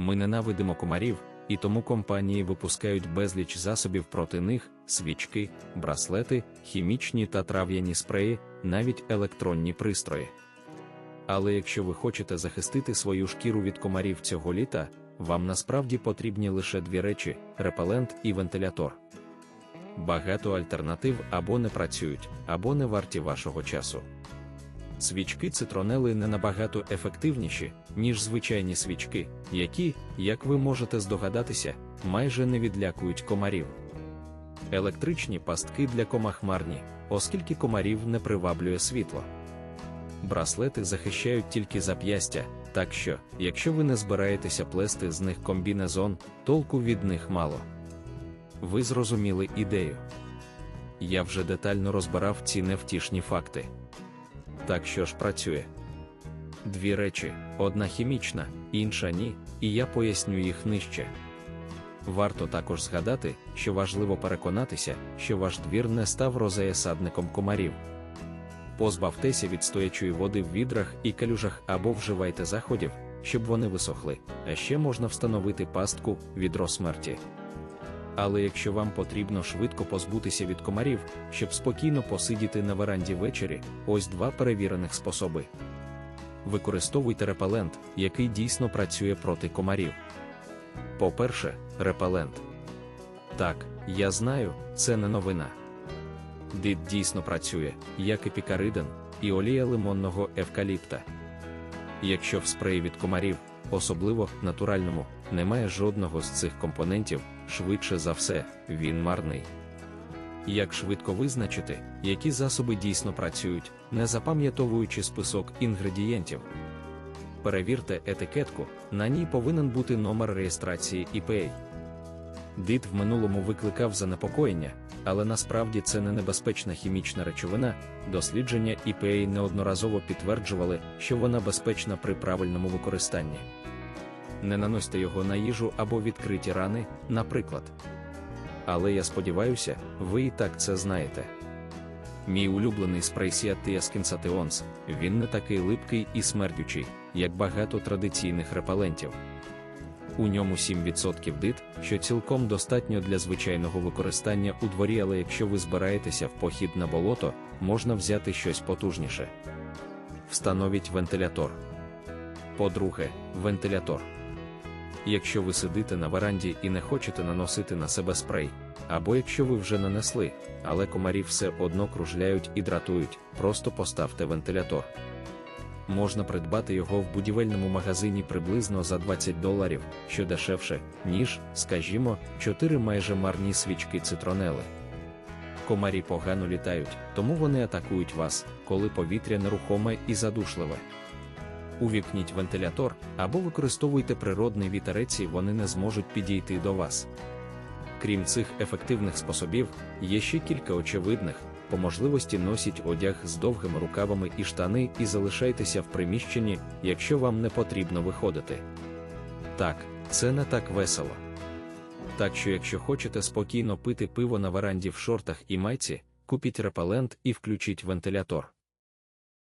Ми ненавидимо комарів, і тому компанії випускають безліч засобів проти них, свічки, браслети, хімічні та трав'яні спреї, навіть електронні пристрої. Але якщо ви хочете захистити свою шкіру від комарів цього літа, вам насправді потрібні лише дві речі: репелент і вентилятор. Багато альтернатив або не працюють, або не варті вашого часу. Свічки цитронели не набагато ефективніші, ніж звичайні свічки, які, як ви можете здогадатися, майже не відлякують комарів. Електричні пастки для комах марні, оскільки комарів не приваблює світло. Браслети захищають тільки зап'ястя, так що, якщо ви не збираєтеся плести з них комбінезон, толку від них мало. Ви зрозуміли ідею. Я вже детально розбирав ці невтішні факти. Так що ж працює? Дві речі: одна хімічна, інша ні, і я поясню їх нижче. Варто також згадати, що важливо переконатися, що ваш двір не став розеясадником комарів. Позбавтеся від стоячої води в відрах і калюжах або вживайте заходів, щоб вони висохли, а ще можна встановити пастку відро смерті. Але якщо вам потрібно швидко позбутися від комарів, щоб спокійно посидіти на веранді ввечері, ось два перевірених способи. Використовуйте репелент, який дійсно працює проти комарів. По-перше, репелент. Так, я знаю, це не новина. Дит дійсно працює, як і пікаридин, і олія лимонного евкаліпта. Якщо в спреї від комарів, особливо натуральному, немає жодного з цих компонентів, швидше за все, він марний. Як швидко визначити, які засоби дійсно працюють, не запам'ятовуючи список інгредієнтів? Перевірте етикетку, на ній повинен бути номер реєстрації EPA. Дит в минулому викликав занепокоєння, але насправді це не небезпечна хімічна речовина. Дослідження EPA неодноразово підтверджували, що вона безпечна при правильному використанні. Не наносьте його на їжу або відкриті рани, наприклад. Але я сподіваюся, ви і так це знаєте. Мій улюблений спрей Сіатія Скінсатеонс, він не такий липкий і смердючий, як багато традиційних репелентів. У ньому 7% дит, що цілком достатньо для звичайного використання у дворі, але якщо ви збираєтеся в похід на болото, можна взяти щось потужніше. Встановіть вентилятор. По-друге, вентилятор. Якщо ви сидите на веранді і не хочете наносити на себе спрей, або якщо ви вже нанесли, але комарі все одно кружляють і дратують, просто поставте вентилятор. Можна придбати його в будівельному магазині приблизно за 20 доларів, що дешевше, ніж, скажімо, 4 майже марні свічки цитронели. Комарі погано літають, тому вони атакують вас, коли повітря нерухоме і задушливе. Увікніть вентилятор або використовуйте природний вітерець і вони не зможуть підійти до вас. Крім цих ефективних способів, є ще кілька очевидних, по можливості носіть одяг з довгими рукавами і штани і залишайтеся в приміщенні, якщо вам не потрібно виходити. Так, це не так весело. Так що, якщо хочете спокійно пити пиво на веранді в шортах і майці, купіть репелент і включіть вентилятор.